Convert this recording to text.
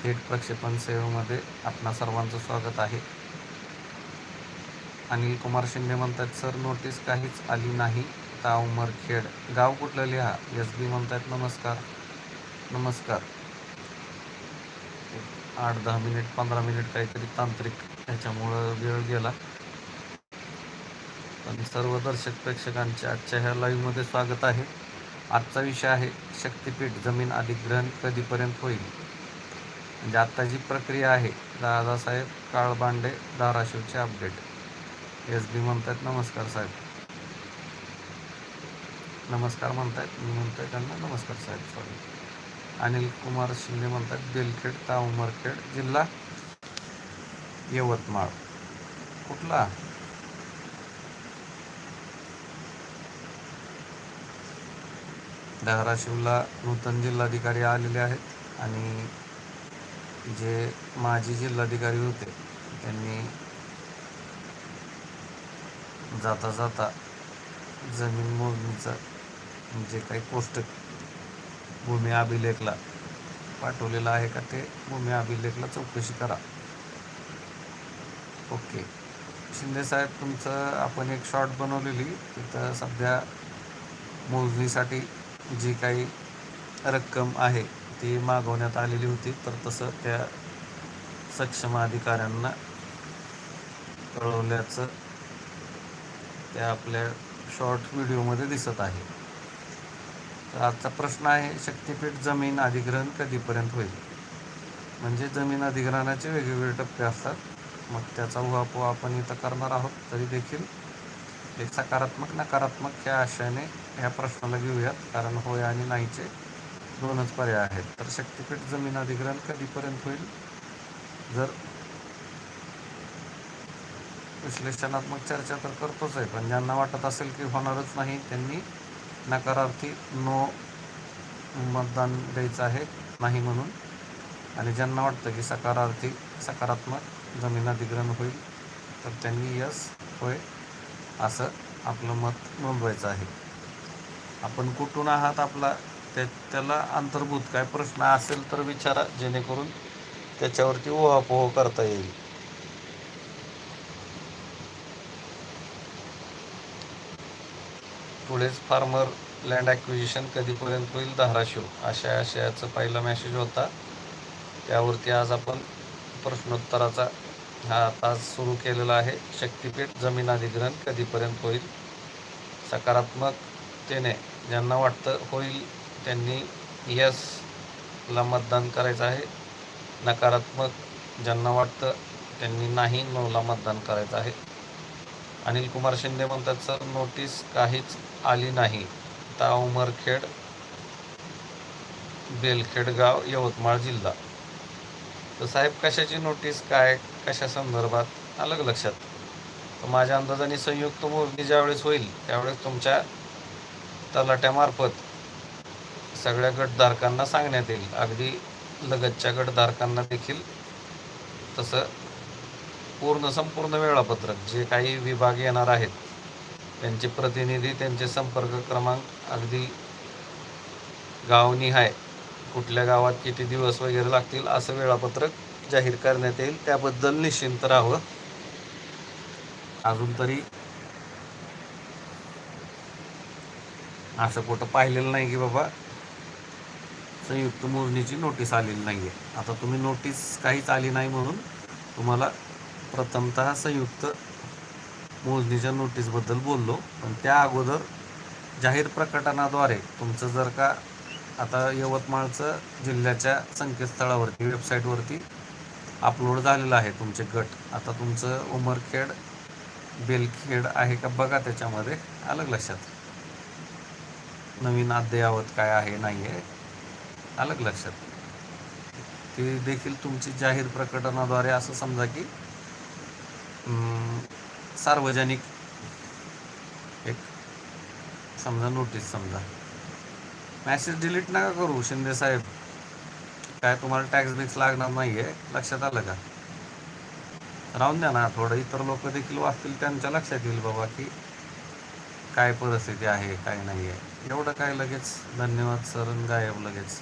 थेट प्रक्षेपण सेवेमध्ये आपणा सर्वांचं स्वागत आहे. अनिल कुमार शिंदे म्हणतात सर नोटीस काहीच आली नाही. ता उमरखेड गाव कुठलं लिहा? एस बी म्हणतात नमस्कार नमस्कार. आठ दहा मिनिट पंधरा मिनिट काहीतरी तांत्रिक ह्याच्यामुळं वेळ गेला. पण सर्व दर्शक प्रेक्षकांचे आजच्या ह्या लाईव्हमध्ये स्वागत आहे. आजचा विषय आहे शक्तिपीठ जमीन अधिग्रहण कधीपर्यंत होईल? म्हणजे आत्ता जी प्रक्रिया आहे दादासाहेब काळबांडे धाराशिवचे अपडेट. एस बी म्हणतात नमस्कार साहेब. नमस्कार म्हणतायत मी म्हणतोय त्यांना नमस्कार साहेब सॉरी अनिल कुमार शिंदे म्हणतात बेलखेड ता उमरखेड जिल्हा यवतमाळ. कुठला? धाराशिवला नूतन जिल्हाधिकारी आलेले आहेत आणि जे माजी जिल्हाधिकारी होते त्यांनी जाता जाता जमीन मोजणीचं जे काही कोष्टक भूमी अभिलेखला पाठवलेलं आहे का ते भूमी अभिलेखला चौकशी करा. ओके. शिंदे साहेब तुमचं आपण एक शॉर्ट बनवलेली तिथं सध्या मोजणीसाठी जी काही रक्कम आहे ती मागवण्यात आलेली होती. तर तसं त्या सक्षम अधिकाऱ्यांना कळवल्याचं त्या आपल्या शॉर्ट व्हिडिओमध्ये दिसत आहे. तर आजचा प्रश्न आहे शक्तीपीठ जमीन अधिग्रहण कधीपर्यंत होईल? म्हणजे जमीन अधिग्रहणाचे वेगवेगळे टप्पे असतात. मग त्याचा उहापोह आपण इथं करणार आहोत. तरी देखील एक सकारात्मक नकारात्मक ह्या आशयाने ह्या प्रश्नाला घेऊयात. कारण होय आणि नाहीचे दोनच पर्याय आहेत. तर शक्तिपीठ जमीन अधिग्रहण कधीपर्यंत होईल? जर विश्लेषणात्मक चर्चा तर करतोच आहे पण ज्यांना वाटत असेल की होणारच नाही त्यांनी नकारार्थी नो मतदान द्यायचं आहे नाही म्हणून. आणि ज्यांना वाटतं की सकारार्थी सकारात्मक जमीन अधिग्रहण होईल तर त्यांनी यस होय असं आपलं मत नोंदवायचं आहे. आपण कुठून आहात आपला त्या त्याला अंतर्भूत काय प्रश्न असेल तर विचारा जेणेकरून त्याच्यावरती ओहापोह करता येईल. पुढेच फार्मर लँड ॲक्विजिशन कधीपर्यंत होईल धाराशिव? अशा आशयाचा पहिला मेसेज होता. त्यावरती आज आपण प्रश्नोत्तराचा हा तास सुरू केलेला आहे. शक्तिपीठ जमीन अधिग्रहण कधीपर्यंत होईल? सकारात्मकतेने ज्यांना वाटतं होईल त्यांनी यसला मतदान करायचं आहे. नकारात्मक ज्यांना वाटतं त्यांनी नाही नोला मतदान करायचं आहे. अनिल कुमार शिंदे म्हणतात सर नोटीस काहीच आली नाही. ता उमरखेड बेलखेड गाव यवतमाळ जिल्हा. तर साहेब कशाची नोटीस काय कशा संदर्भात? अलग लक्षात? तर माझ्या अंदाजाने संयुक्त मोजणी ज्यावेळेस होईल त्यावेळेस तुमच्या तलाट्यामार्फत सगळ्या गटधारकांना सांगण्यात येईल. अगदी लगतच्या गटधारकांना देखील तसं पूर्ण संपूर्ण वेळापत्रक जे काही विभाग येणार आहेत त्यांचे प्रतिनिधी त्यांचे संपर्क क्रमांक अगदी गावनिहाय कुठल्या गावात किती दिवस वगैरे लागतील असं वेळापत्रक जाहीर करण्यात येईल. त्याबद्दल निश्चिंत राहावं. अजून तरी असं कुठं पाहिलेलं नाही की बाबा संयुक्त मोजणीची नोटीस आलेली नाही आहे आता तुम्ही नोटीस काहीच आली नाही म्हणून तुम्हाला प्रथमत संयुक्त मोजणीच्या नोटीसबद्दल बोललो. पण त्या अगोदर जाहीर प्रकटनाद्वारे तुमचं जर का आता यवतमाळचं जिल्ह्याच्या संकेतस्थळावरती वेबसाईटवरती अपलोड झालेलं आहे तुमचे गट. आता तुमचं उमरखेड बेलखेड आहे का बघा त्याच्यामध्ये. अलग लक्षात. नवीन अद्ययावत काय आहे नाही आहे आलं लक्षात? ते देखील तुमची जाहीर प्रकटनाद्वारे असं समजा की सार्वजनिक एक समजा नोटीस समजा. मॅसेज डिलीट नका करू शिंदे साहेब. काय तुम्हाला टॅक्स बिक्स लागणार नाही आहे लक्षात आलं का? राहून द्या ना थोडं इतर लोक देखील वाचतील त्यांच्या लक्षात येईल बाबा की काय परिस्थिती आहे काय नाही आहे एवढं काय लगेच? धन्यवाद सर गायब लगेच.